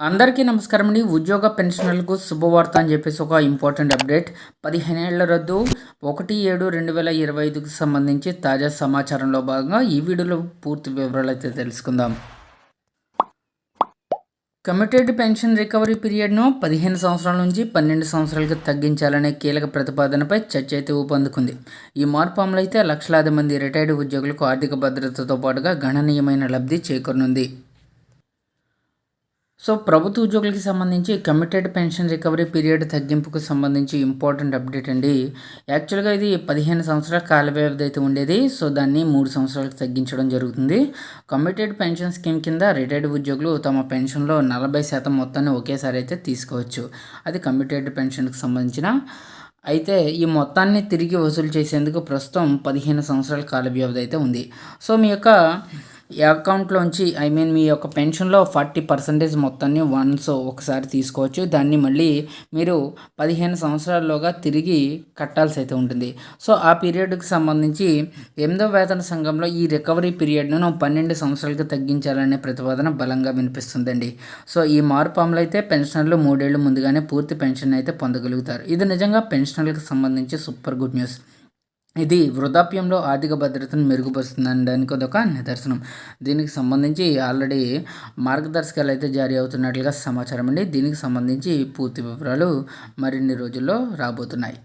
అందరికీ నమస్కారం అండి ఉద్యోగ పెన్షనర్లకు శుభవార్త అని చెప్పేసి ఒక ఇంపార్టెంట్ అప్డేట్. పదిహేను ఏళ్ళ రద్దు ఒకటి ఏడు రెండు వేల ఇరవై ఐదుకు సంబంధించి తాజా సమాచారంలో భాగంగా ఈ వీడియోలో పూర్తి వివరాలు అయితే తెలుసుకుందాం. కమిటెడ్ పెన్షన్ రికవరీ పీరియడ్ను పదిహేను సంవత్సరాల నుంచి పన్నెండు సంవత్సరాలకు తగ్గించాలనే కీలక ప్రతిపాదనపై చర్చ అయితే ఊపందుకుంది. ఈ మార్పు అమలైతే లక్షలాది మంది రిటైర్డ్ ఉద్యోగులకు ఆర్థిక భద్రతతో పాటుగా గణనీయమైన లబ్ధి చేకూరనుంది. సో ప్రభుత్వ ఉద్యోగులకి సంబంధించి కమిటెడ్ పెన్షన్ రికవరీ పీరియడ్ తగ్గింపుకు సంబంధించి ఇంపార్టెంట్ అప్డేట్ అండి. యాక్చువల్గా ఇది పదిహేను సంవత్సరాల కాల వ్యవధి అయితే ఉండేది. సో దాన్ని మూడు సంవత్సరాలకు తగ్గించడం జరుగుతుంది. కమిటెడ్ పెన్షన్ స్కీమ్ కింద రిటైర్డ్ ఉద్యోగులు తమ పెన్షన్లో నలభై శాతం మొత్తాన్ని ఒకేసారి అయితే తీసుకోవచ్చు. అది కమిటెడ్ పెన్షన్కి సంబంధించిన. అయితే ఈ మొత్తాన్ని తిరిగి వసూలు చేసేందుకు ప్రస్తుతం పదిహేను సంవత్సరాల కాల వ్యవధి అయితే ఉంది. సో మీ యొక్క అకౌంట్లోంచి ఐ మీన్ మీ యొక్క పెన్షన్లో ఫార్టీ పర్సెంటేజ్ మొత్తాన్ని వన్స్ ఒకసారి తీసుకోవచ్చు. దాన్ని మళ్ళీ మీరు పదిహేను సంవత్సరాల్లోగా తిరిగి కట్టాల్సి అయితే ఉంటుంది. సో ఆ పీరియడ్కి సంబంధించి ఎనిమిదో వేతన సంఘంలో ఈ రికవరీ పీరియడ్ను పన్నెండు సంవత్సరాలకు తగ్గించాలనే ప్రతిపాదన బలంగా వినిపిస్తుందండి. సో ఈ మార్పు అమలు అయితే పెన్షనర్లు మూడేళ్ళు ముందుగానే పూర్తి పెన్షన్ అయితే పొందగలుగుతారు. ఇది నిజంగా పెన్షనర్లకు సంబంధించి సూపర్ గుడ్ న్యూస్. ఇది వృద్ధాప్యంలో ఆర్థిక భద్రతను మెరుగుపరుస్తుందనడానికి అదొక నిదర్శనం. దీనికి సంబంధించి ఆల్రెడీ మార్గదర్శకాలు అయితే జారీ అవుతున్నట్లుగా సమాచారం అండి. దీనికి సంబంధించి పూర్తి వివరాలు మరిన్ని రోజుల్లో రాబోతున్నాయి.